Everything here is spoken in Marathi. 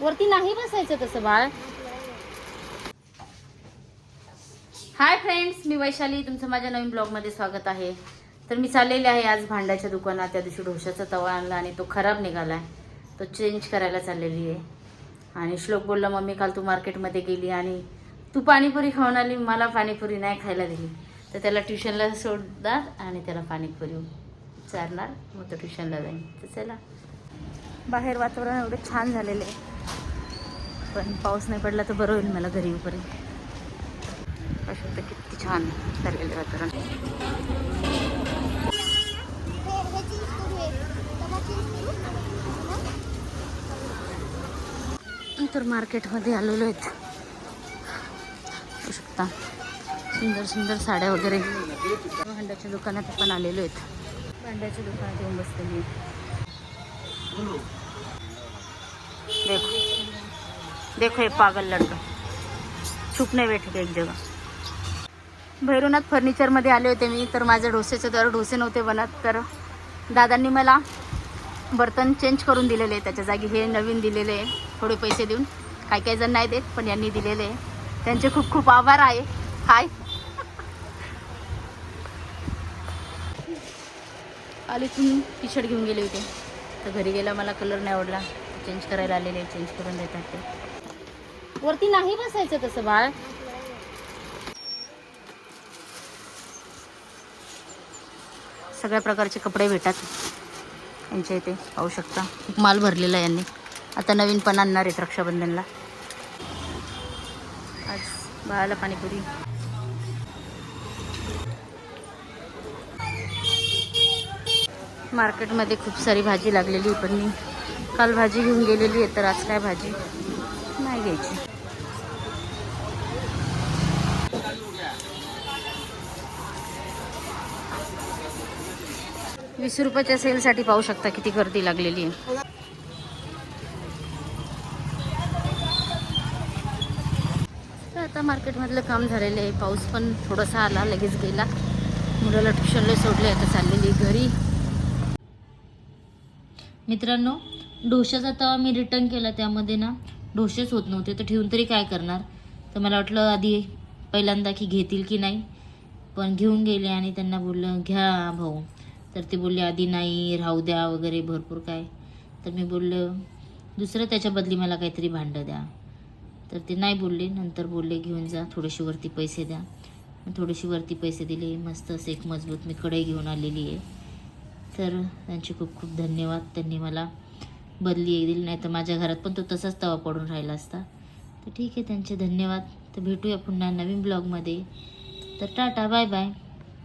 वरती नाही बसायचं तसं बाळ. हाय फ्रेंड्स मी वैशाली. तुमचं माझ्या नवीन ब्लॉगमध्ये स्वागत आहे. तर मी चाललेले आहे आज भांड्याच्या दुकानात. त्या दिवशी ढोशाचा तवा आणला आणि तो खराब निघाला आहे तो चेंज करायला चाललेली आहे. आणि श्लोक बोलला मम्मी काल तू मार्केटमध्ये गेली आणि तू पाणीपुरी खाऊन आली मला पाणीपुरी नाही खायला दिली. तर त्याला ट्युशनला सोडणार आणि त्याला पाणीपुरी चारणार. मग तो ट्युशनला जाईल. तर चला. बाहेर वातावरण एवढं छान झालेलं आहे. पण पाऊस नाही पडला तर बरं होईल मला घरी येऊपर्यंत. असं तर किती छान झालेलं वातावरण. तर मार्केटमध्ये आलेलो आहेत. बघू शकता सुंदर सुंदर साड्या वगैरे. भांड्याच्या दुकानात पण आलेलो आहेत. भांड्याच्या दुकानात येऊन बसलेली मी देखो. देखो ये पागल लड़का. छुपने नाही बैठे एक जगह भैरवनाथ फर्निचरमध्ये आले होते मी तर माझ्या डोसेचे तर डोसे नव्हते बनत तर दादांनी मला बर्तन चेंज करून दिलेले आहे त्याच्या जागी हे नवीन दिलेले आहे थोडे पैसे देऊन. काही काही जण नाही देत पण यांनी दिलेले. आहे त्यांचे खूप खूप आभार आहे. हाय आलीतून टी शर्ट घेऊन गेले होते. तर घरी गेला मला कलर नाही आवडला. चेंज करायला आलेले चेंज करून देतात ते. वरती नाही बसायचं तसं बाळ. सगळ्या प्रकारचे कपडे भेटतात यांच्या इथे पाहू शकता. खूप माल भरलेला आहे यांनी. आता नवीन पण आणणार आहेत रक्षाबंधनला. आज बाळाला पाणीपुरी. मार्केटमध्ये खूप सारी भाजी लागलेली आहे, पण मी. काल भाजी घेऊन गेलेली आहे तर आज काय भाजी? नाही घ्यायची. वीस रुपयाच्या सेलसाठी पाहू शकता किती गर्दी लागलेली आहे. तर आता मार्केटमधलं काम झालेलं आहे. पाऊस पण थोडासा आला लगेच गेला. मुलाला ट्युशनला सोडले आता चाललेली घरी. मित्रांनो डोशाचा तवा मी रिटर्न केला त्यामध्ये ना. डोसेच होत नव्हते तर ठेवून तरी काय करणार? तर मला वाटलं आधी पहिल्यांदा की घेतील की नाही. पण घेऊन गेले आणि त्यांना बोललं घ्या भाऊ. तर ते बोलले आधी नाही राहू द्या वगैरे भरपूर काय. तर मी बोललं दुसरं त्याच्या बदली मला काहीतरी भांडं द्या. तर ते नाही बोलले नंतर बोलले घेऊन जा थोडेसे वरती पैसे द्या. थोडेसे वरती पैसे दिले मस्त असं एक मजबूत मी कढई घेऊन आलेली आहे. तर त्यांचे खूप खूप धन्यवाद त्यांनी मला बदली दिली. नाही तर माझ्या घरात पण तो तसाच तवा पडून राहिला असता. तर ठीक आहे त्यांचे धन्यवाद. तर भेटूया पुन्हा नवीन ब्लॉगमध्ये. तर टाटा बाय बाय.